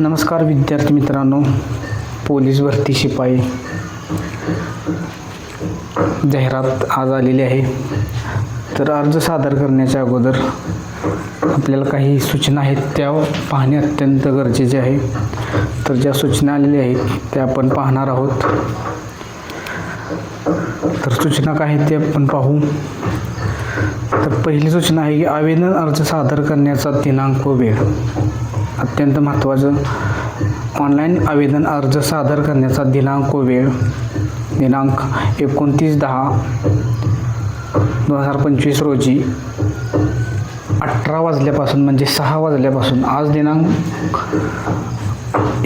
नमस्कार विद्यार्थी मित्रांनो पोलीस भरती शिपाई जाहिरात आज आलेली आहे. तर अर्ज सादर करण्याच्या अगोदर आपल्याला काही सूचना आहेत त्या पाहणे अत्यंत गरजेचे आहे. तर ज्या सूचना आलेल्या आहेत त्या आपण पाहणार आहोत. तर सूचना काय आहेत ते आपण पाहू. तर पहिली सूचना आहे की आवेदन अर्ज सादर करण्याचा दिनांक वेळ. अत्यंत महत्त्वाचं. ऑनलाईन आवेदन अर्ज सादर करण्याचा दिनांक व वेळ. दिनांक एकोणतीस दहा दोन हजार पंचवीस रोजी अठरा वाजल्यापासून म्हणजे सहा वाजल्यापासून आज दिनांक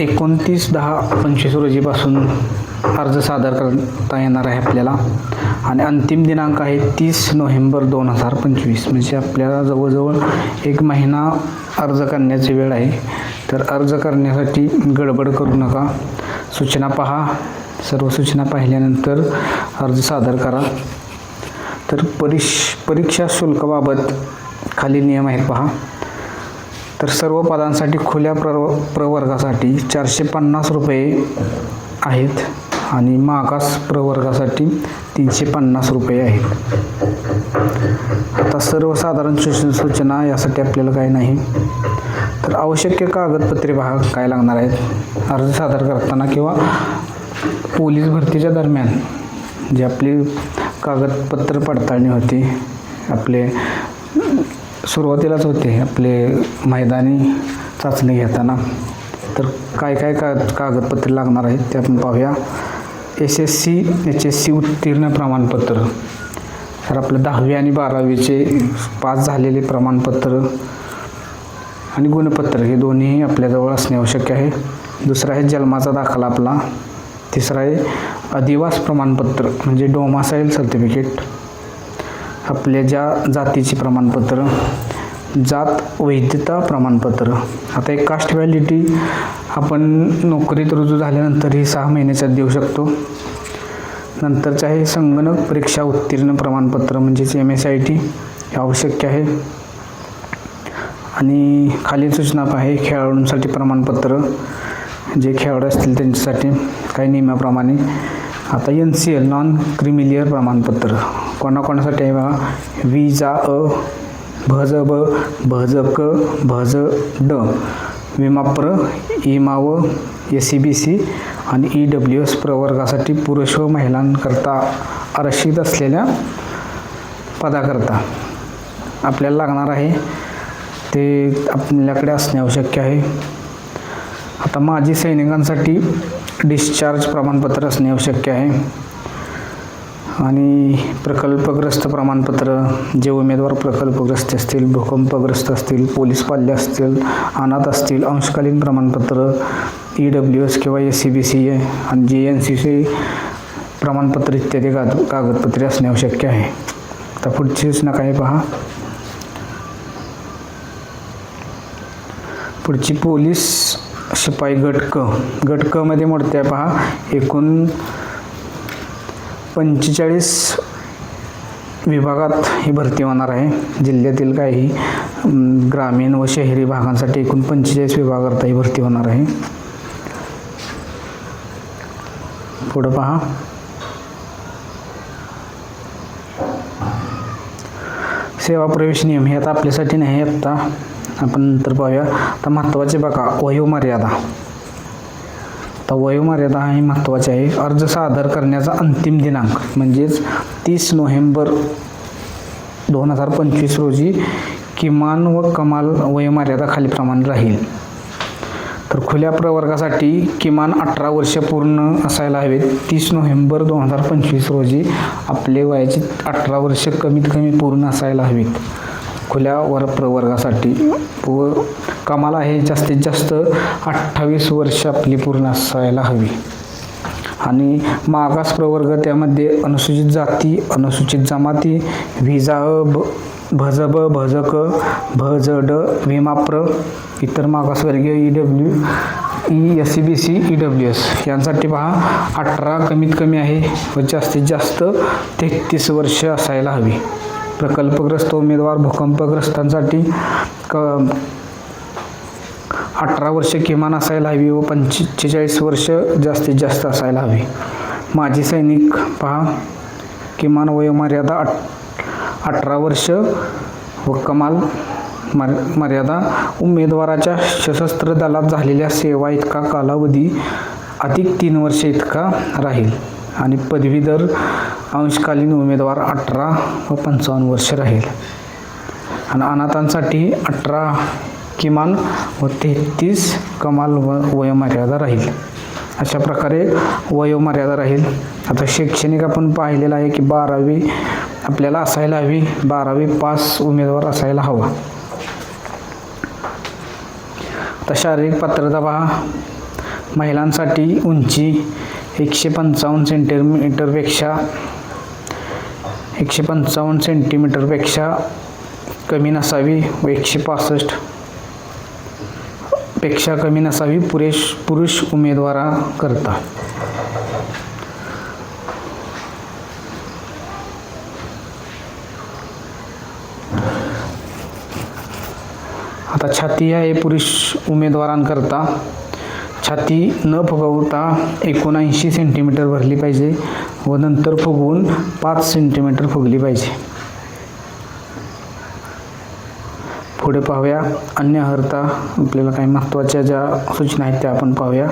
एकोणतीस दहा पंचवीस रोजीपासून अर्ज सादर करता येणार आहे आपल्याला. आणि अंतिम दिनांक आहे तीस नोव्हेंबर दोन हजार पंचवीस. म्हणजे आपल्याला जवळजवळ एक महिना अर्ज करण्याची वेळ आहे. तर अर्ज करण्यासाठी गडबड करू नका. सूचना पहा. सर्व सूचना पाहिल्यानंतर अर्ज सादर करा. तर परीश परीक्षा शुल्काबाबत खाली नियम आहेत पहा. तर सर्व पदांसाठी खुल्या प्र प्रवर्गासाठी चारशे पन्नास रुपये आहेत आणि मागास प्रवर्गासाठी तीनशे पन्नास रुपये आहेत. आता सर्वसाधारण सूचना सूचना यासाठी आपल्याला काही नाही. तर आवश्यक कागदपत्रे भाग काय लागणार आहेत? अर्ज सादर करताना किंवा पोलीस भरतीच्या दरम्यान जे आपली कागदपत्र पडताळणी होती आपले सुरुवातीलाच होते आपले मैदानी चाचणी घेताना. तर काय काय का कागदपत्र लागणार आहेत ते आपण पाहूया. S S C H S C उत्तीर्ण प्रमाणपत्र. तर आपलं दहावी आणि बारावीचे पास झालेले प्रमाणपत्र आणि गुणपत्र हे दोन्ही आपल्याजवळ असणे आवश्यक आहे. दुसरा आहे जन्माचा दाखला आपला. तिसरा आहे अधिवास प्रमाणपत्र म्हणजे डोमासाईल सर्टिफिकेट. आपल्या ज्या जातीचे प्रमाणपत्र जात वैधता प्रमाणपत्र. आता एक कास्ट व्हॅलिटी आपण नोकरीत रुजू झाल्यानंतरही सहा महिन्याच्यात देऊ शकतो. नंतरचं आहे संगणक परीक्षा उत्तीर्ण प्रमाणपत्र म्हणजेच एम एस आय टी हे आवश्यक आहे. आणि खालील सूचना आहे खेळाडूंसाठी प्रमाणपत्र. जे खेळाडू असतील त्यांच्यासाठी काही नियमाप्रमाणे. आता N C L non creamy layer प्रमाणपत्र. कोणाकोणासाठी आहे बघा? विजा अ भज ब भज क भज ड विमाप्र इमाव एस सी बी सी आणि ई डब्ल्यू एस प्रवर्गासाठी पुरुष व महिलांकरता आरक्षित असलेल्या पदाकरता आपल्याला लागणार आहे. ते आपल्याकडे असणे आवश्यक आहे. आता माजी सैनिकांसाठी डिस्चार्ज प्रमाणपत्र असणे आवश्यक आहे. आणि प्रकल्पग्रस्त प्रमाणपत्र जे उमेदवार प्रकल्पग्रस्त असतील भूकंपग्रस्त असतील पोलीस पाल्य असतील अनाथ असतील अंशकालीन प्रमाणपत्र ई डब्ल्यू एस किंवा S C B C A आणि जी एन सी सी प्रमाणपत्र इत्यादी काग कागदपत्रे असणे आवश्यक आहे. आता पुढची सूचना काय पहा. पुढची पोलीस शिपाई गट क गट क मध्ये मोडते आहे पहा. एकूण पंचेचाळीस विभागात ही भरती होणार आहे. जिल्ह्यातील काही ग्रामीण व शहरी भागांसाठी एकूण पंचेचाळीस विभागात ही भरती होणार आहे. पुढं पहा. सेवा प्रवेश नियम हे आता आपल्यासाठी नाही आत्ता आपण नंतर पाहूया. आता महत्त्वाचे बघा वयोमर्यादा. आता वयोमर्यादा ही महत्त्वाची आहे. अर्ज सादर करण्याचा अंतिम दिनांक म्हणजेच तीस नोव्हेंबर दोन हजार पंचवीस रोजी किमान व कमाल वयोमर्यादा खालीप्रमाणे राहील. तर खुल्या प्रवर्गासाठी किमान अठरा वर्ष पूर्ण असायला हवेत. तीस नोव्हेंबर दोन हजार पंचवीस रोजी आपले वयाची अठरा वर्ष कमीत कमी पूर्ण असायला हवीत. खुल्या वर प्रवर्गासाठी व कमाल आहे जास्तीत जास्त अठ्ठावीस वर्ष आपली पूर्ण असायला हवी. आणि मागास प्रवर्ग त्यामध्ये अनुसूचित जाती अनुसूचित जमाती व्हिजा ब भज ब भज भज ड विमाप्र इतर मागासवर्गीय E W E S C B C E W S. यांसाठी पहा अठरा कमीत कमी आहे व जास्तीत जास्त तेहतीस वर्ष असायला हवी. प्रकल्पग्रस्त उमेदवार भूकंपग्रस्तांसाठी क अठरा वर्ष किमान असायला हवी व पंचेचाळीस वर्ष जास्तीत जास्त असायला हवी. माजी सैनिक पहा किमान वयोमर्यादा अठ अठरा वर्ष व कमाल मर मर्यादा. उमेदवाराच्या सशस्त्र दलात झालेल्या सेवा इतका कालावधी अधिक तीन वर्ष इतका राहील. आणि पदवीधर अंशकालीन उमेदवार अठरा व पंचावन्न वर्ष राहील. आणि अनाथांसाठी अठरा किमान व तेहतीस कमाल व वयोमर्यादा राहील. अशा प्रकारे वयोमर्यादा राहील. आता शैक्षणिक आपण पाहिलेलं आहे की बारावी आपल्याला असायला हवी. बारावी पास उमेदवार असायला हवा. आता शारीरिक पात्रता पहा. महिलांसाठी उंची एकशे पंचावन्न सेंटीमीटरपेक्षा एकशे पंचावन्न सेंटीमीटरपेक्षा कमी नसावी व एकशे पासष्टपेक्षा कमी नसावी पुरेश पुरुष उमेदवाराकरता आता छाती आहे पुरुष उमेदवारांकरता. छाती न फुगवता एकोणऐंशी सेंटीमीटर भरली पाहिजे व नंतर फुगवून पाच सेंटीमीटर फुगली पाहिजे. पुढे पाहूया. अन्य हरता आपल्याला काही महत्त्वाच्या ज्या सूचना आहेत त्या आपण पाहूया.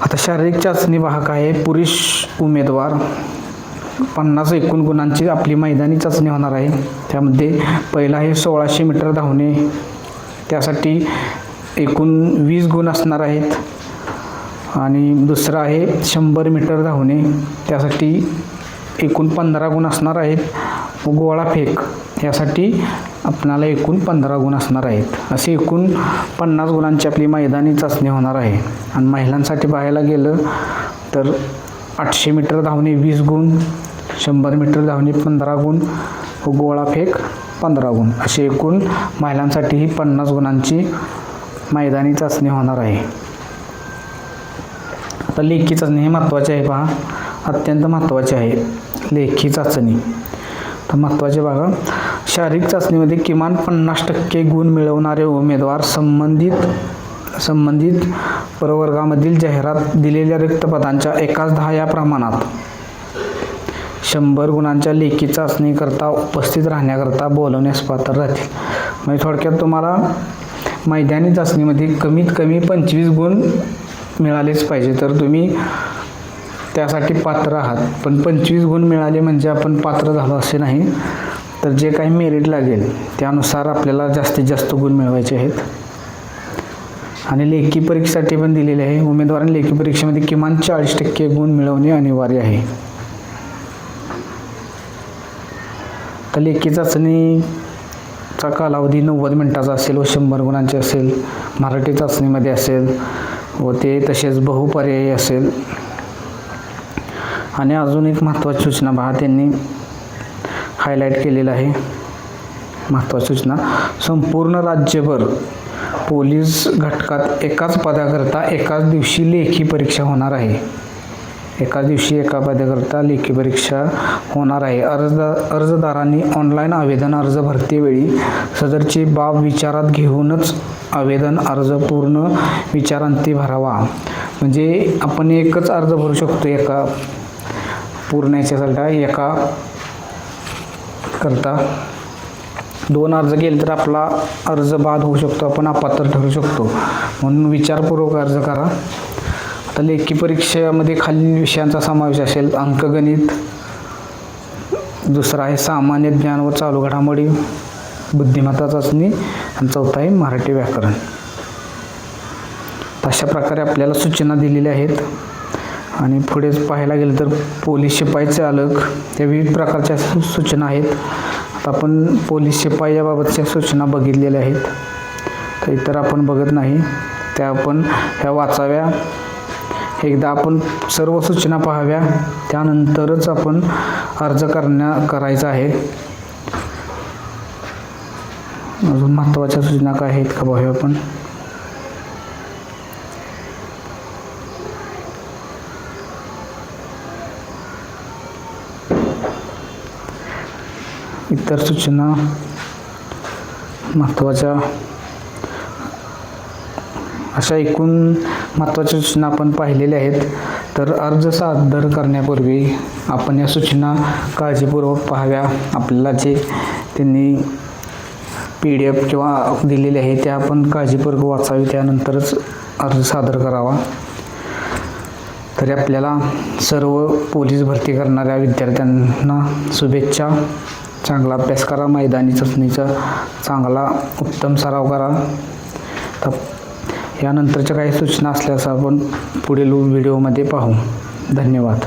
आता शारीरिक चाचणी वाहक आहे. पुरुष उमेदवार. पन्नास एकूण गुणांची आपली मैदानी चाचणी होणार आहे. त्यामध्ये पहिला आहे सोळाशे मीटर धावणे. त्यासाठी एकूण वीस गुण असणार आहेत. आणि दुसरं आहे शंभर मीटर धावणे. त्यासाठी एकूण पंधरा गुण असणार आहेत. व गोळा फेक यासाठी आपणाला एकूण पंधरा गुण असणार आहेत. असे एकूण पन्नास गुणांची आपली मैदानी चाचणी होणार आहे. आणि महिलांसाठी पाहायला गेलं तर आठशे मीटर धावणे वीस गुण शंभर मीटर धावणे पंधरा गुण व गोळा फेक पंधरा गुण. असे एकूण महिलांसाठी ही पन्नास गुणांची मैदानी चाचणी होणार आहे. आता लेखी चाचणी हे महत्त्वाचे आहे पहा. अत्यंत महत्त्वाचे आहे. लेखी चाचणी. तर महत्त्वाचे बघा. शारीरिक चाचणीमध्ये किमान पन्नास टक्के गुण मिळवणारे उमेदवार संबंधित संबंधित प्रवर्गामधील जाहिरात दिलेल्या रिक्तपदांच्या एकाच दहा या प्रमाणात. शंभर गुणांच्या लेखी चाचणीकरता उपस्थित राहण्याकरता बोलवण्यास पात्र राहतील. म्हणजे थोडक्यात तुम्हाला मैदानी चाचणीमध्ये कमीत कमी पंचवीस गुण मिळालेच पाहिजे. तर तुम्ही त्यासाठी पात्र आहात. पण पंचवीस गुण मिळाले म्हणजे आपण पात्र झालो असे नाही. तर जे काही मेरिट लागेल त्यानुसार आपल्याला जास्तीत जास्त गुण मिळवायचे आहेत. आणि लेखी परीक्षेसाठी पण दिलेले आहे. उमेदवारांनी लेखी परीक्षेमध्ये किमान चाळीस टक्के गुण मिळवणे अनिवार्य आहे. तर लेखी चा कालावधी नव्वद मिनिटाचा असेल व शंभर गुणांचे असेल मराठी चाचणीमध्ये असेल व ते तसेच बहुपर्यायी असेल. आणि अजून एक महत्त्वाची सूचना पहा त्यांनी हायलाईट केलेलं आहे. महत्त्वाची सूचना संपूर्ण राज्यभर पोलीस घटकात एकाच पदाकरता एकाच दिवशी लेखी परीक्षा होणार आहे. एका दिवशी एका पदाकरता लेखी परीक्षा होणार आहे. अर्ज अर्जदारांनी ऑनलाईन आवेदन अर्ज भरतेवेळी सदरची बाब विचारात घेऊनच आवेदन अर्ज पूर्ण विचारांती भरावा. म्हणजे आपण एकच अर्ज भरू शकतो एका पूर्ण याच्यासाठी एका करता. दोन अर्ज केले तर आपला अर्ज बाद होऊ शकतो आपण अपात्र ठरू शकतो. म्हणून विचारपूर्वक अर्ज करा. आता लेखी परीक्षेमध्ये खालील विषयांचा समावेश असेल. अंकगणित दुसरा आहे सामान्य ज्ञान व चालू घडामोडी. बुद्धिमत्ता चाचणी आणि चौथा आहे मराठी व्याकरण. अशा प्रकारे आपल्याला सूचना दिलेल्या आहेत. आणि पुढे पाहायला गेलं तर पोलीस शिपाई चालक या विविध प्रकारच्या सू- सूचना आहेत. आता आपण पोलीस शिपाई याबाबतच्या सूचना बघितलेल्या आहेत. तर इतर आपण बघत नाही. त्या आपण ह्या वाचाव्या. एकदा आपण सर्व सूचना पाहाव्या. त्यानंतरच आपण अर्ज करण्या करायचा आहे. अजून महत्त्वाच्या सूचना काय आहेत का पाहूया आपण? इतर सूचना महत्त्वाच्या अशा एकूण महत्त्वाच्या सूचना आपण पाहिलेल्या आहेत. तर अर्ज सादर करण्यापूर्वी आपण या सूचना काळजीपूर्वक पाहाव्या. आपल्याला जे त्यांनी पी डी एफ किंवा दिलेले आहे त्या आपण काळजीपूर्वक वाचावी. त्यानंतरच अर्ज सादर करावा. तरी आपल्याला सर्व पोलीस भरती करणाऱ्या विद्यार्थ्यांना शुभेच्छा. चांगला अभ्यास करा. मैदानी चाचणीचा चांगला उत्तम सराव करा. तर यानंतरच्या काही सूचना असल्यास आपण पुढील व्हिडिओमध्ये पाहू. धन्यवाद.